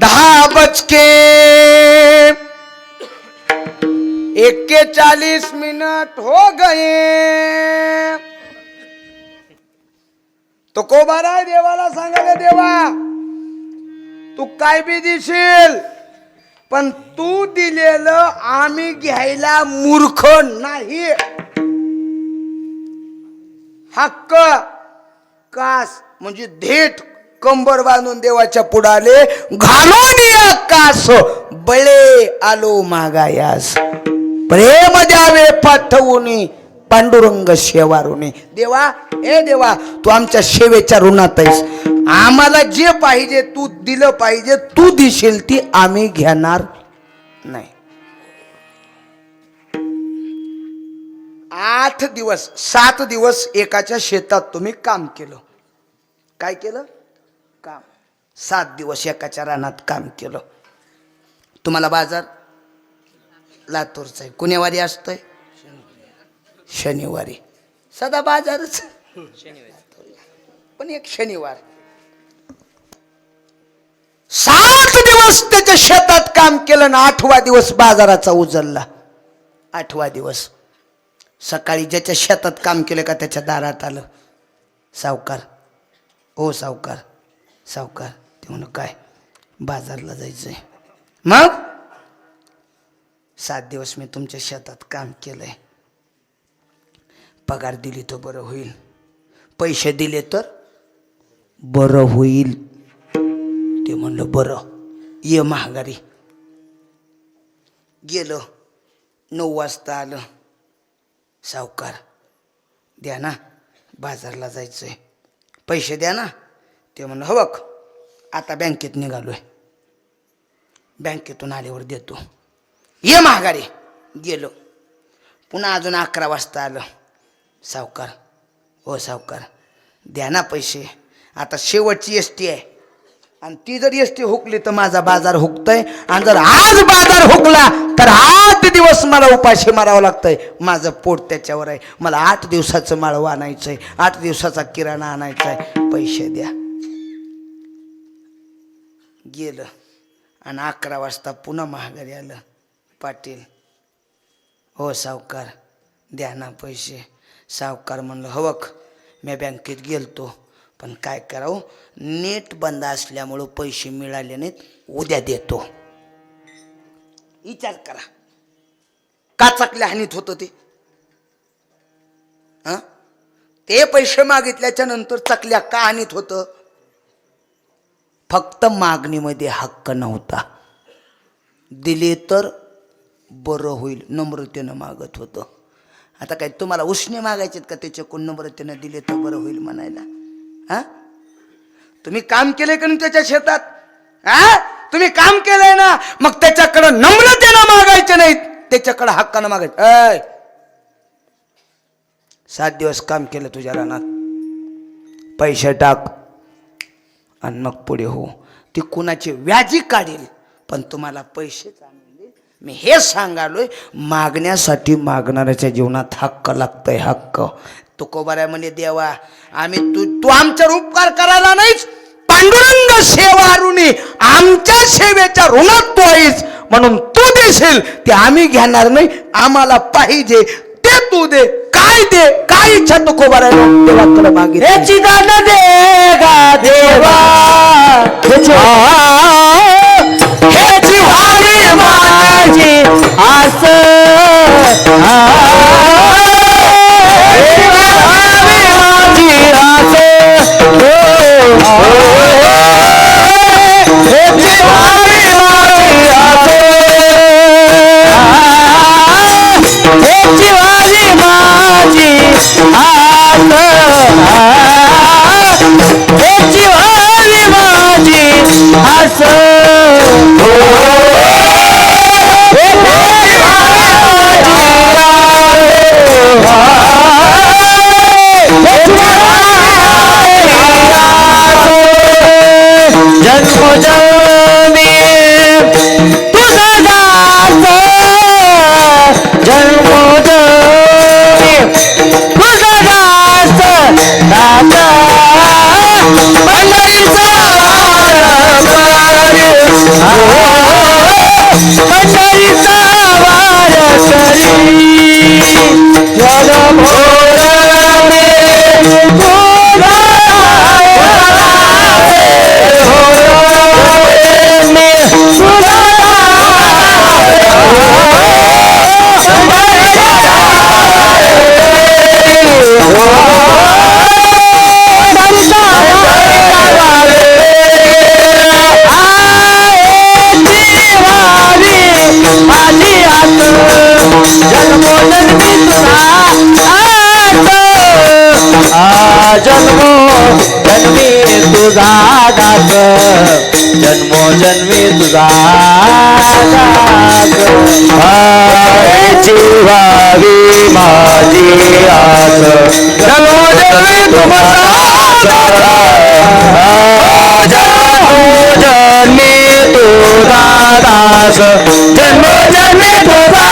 दहा बचके एक्केचाळीस मिनट हो गए तो कोबारा देवाला सांगायला देवा तू काय बी देशील पण तू दिलेलं आम्ही घ्यायला मूर्ख नाही. हक्क कास म्हणजे धेट. कंबर बांधून देवाच्या पुढाले घालून या कास बळे आलो मागायास. प्रेम द्यावे पाठवून पांडुरंग शेवारुने. देवा हे देवा तू आमच्या सेवेच्या ऋणात आहेस. आम्हाला जे पाहिजे तू दिलं पाहिजे तू दिशील ती आम्ही घेणार नाही. आठ दिवस सात दिवस एकाच्या शेतात तुम्ही काम केलं. काय केलं? काम. सात दिवस एकाच्या रानात काम केलं. तुम्हाला बाजार? लातूरचा आहे. कुणेवारी असतोय? शनिवारी. सदा बाजारच. पण एक शनिवार. सात दिवस त्याच्या शेतात काम केलं ना आठवा दिवस बाजाराचा उजळला. आठवा दिवस. सकाळी ज्याच्या शेतात काम केलं का त्याच्या दारात आलं. सावकार. हो सावकार. सावकार ते म्हणून काय? बाजारला जायचंय. मग? सात दिवस मी तुमच्या शेतात काम केलंय. पगार दिली तर बरं होईल. पैसे दिले तर बरं होईल. ते म्हणलं बरं. ये महागारी. गेलं. नऊ वाजता आलं. सावकार द्या ना. बाजारला जायचंय. पैसे द्या ना. ते म्हणलं हो आता बँकेत निघालोय. बँकेतून आल्यावर देतो. ये महागारी गेलो. पुन्हा अजून अकरा वाजता आलं. सावकार हो सावकार द्या ना पैसे. आता शेवटची एस टी आहे. आणि ती जर एस टी हुकली तर माझा बाजार हुकतय. आणि जर आज बाजार हुकला तर आठ दिवस मला उपाशी मारावं लागतंय. माझं पोट त्याच्यावर आहे. मला आठ दिवसाचं माळव आहे आठ दिवसाचा किराणा आणायचा आहे पैसे द्या. गेलं. आणि अकरा वाजता पुन्हा महागारी आलं. पाटील हो सावकार द्या ना पैसे. सावकार म्हणलं हवक मी बँकेत गेलतो पण काय करावं? नेट बंद असल्यामुळं पैसे मिळाले नाहीत उद्या देतो. विचार करा. का चकल्या हानीत होतं ते? हां? ते पैसे मागितल्याच्या नंतर चकल्या का हानीत होतं? फक्त मागणीमध्ये हक्क नव्हता. दिले तर बरं होईल नम्रतेनं मागत होतं. आता काय तुम्हाला उष्णे मागायचे का त्याच्याकडून नम्रतेनं दिले तर बरं होईल म्हणायला? हा? तुम्ही काम केले का त्याच्या शेतात? हा? तुम्ही काम केलंय ना मग त्याच्याकडं नम्रतेनं मागायचे नाहीत. त्याच्याकडं हक्कानं मागायचं. अय सात दिवस काम केलं तुझ्या रानात. पैसे टाक. आणि मग पुढे हो. ती कुणाची व्याजी काढेल? पण तुम्हाला पैसे चांगले मी हे सांगालोय मागण्यासाठी मागणाऱ्याच्या जीवनात हक्क लागतंय हक्क. तुकोबाऱ्या म्हणे देवा आम्ही तू तू आमच्यावर उपकार करायला नाहीच पांडुरंग सेवा ऋणी आमच्या सेवेच्या ऋणात तो आहेस. म्हणून तू देशील ते आम्ही घेणार नाही. आम्हाला पाहिजे ते दे. काय दे? काय इच्छा तू कोबाऱ्या देवाकडे मागे याची दान दे गा देवा. ह्याची व्हावी माझी आस आ जन्मो जन्मी तुझा दाग जन्मो जन्मी तुझा जीवावी माझी आग जन्मो जन्मी तुझा जन्मी तुझा दास जन्मो जन्मी तुझा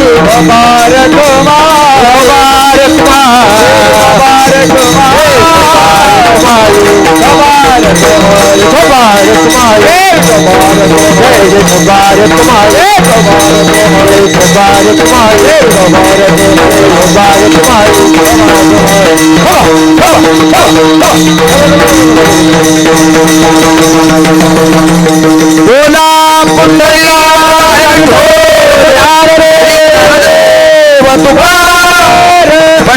मुबारक मुबारक मुबारक मुबारक मुबारक मुबारक बोला पुंडला पंढरीनाथ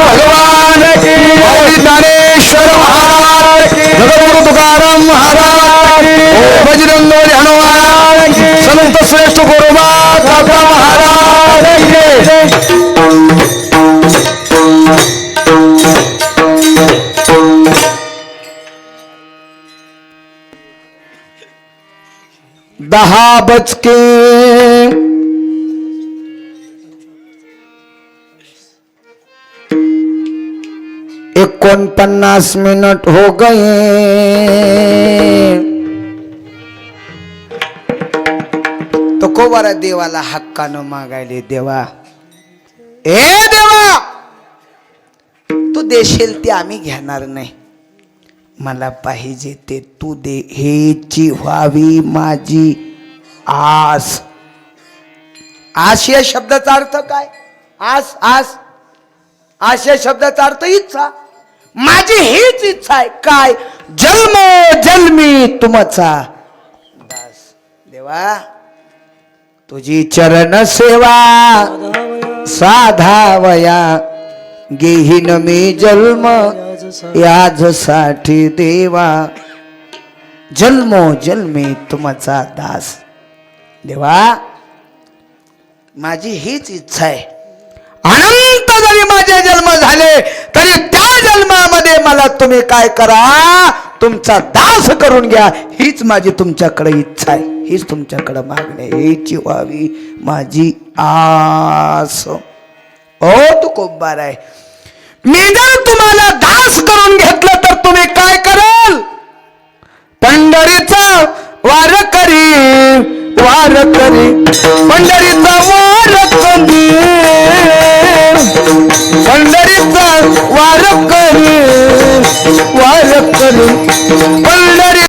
भगवान। की ज्ञानेश्वर महाराज। जगद्गुरु तुकाराम महाराज। की बजरंग हनुमान। संत श्रेष्ठ गुरुबा दादा महाराज। की दहा बजके एकोणपन्नास मिनट हो गए तो को बरा देवाला हक्कानं मागायले देवा ए देवा तू देशील ते आम्ही घेणार नाही. मला पाहिजे ते तू दे हेची व्हावी माझी आस. आस या शब्दाचा अर्थ काय? आस आस. आस या शब्दाचा अर्थ इच्छा. माझी हीच इच्छा आहे. काय? जन्म जन्मी तुमचा. दास देवा तुझी चरण सेवा साधावया. गेहीन मी जन्म याजसाठी देवा. जन्मो जन्मी तुमचा दास. देवा माझी हीच इच्छा आहे. अनंत जरी माझे जन्म झाले जन्मामध्ये तुम्ही काय करा? तुमचा दास करून घ्या. हीच माझी तुमच्याकडे इच्छा आहे. हीच तुमच्याकडे मागणी आहे. हीची व्हावी माझी आस. ओ तू कोब्बार आहे. मी जर तुम्हाला दास करून घेतलं तर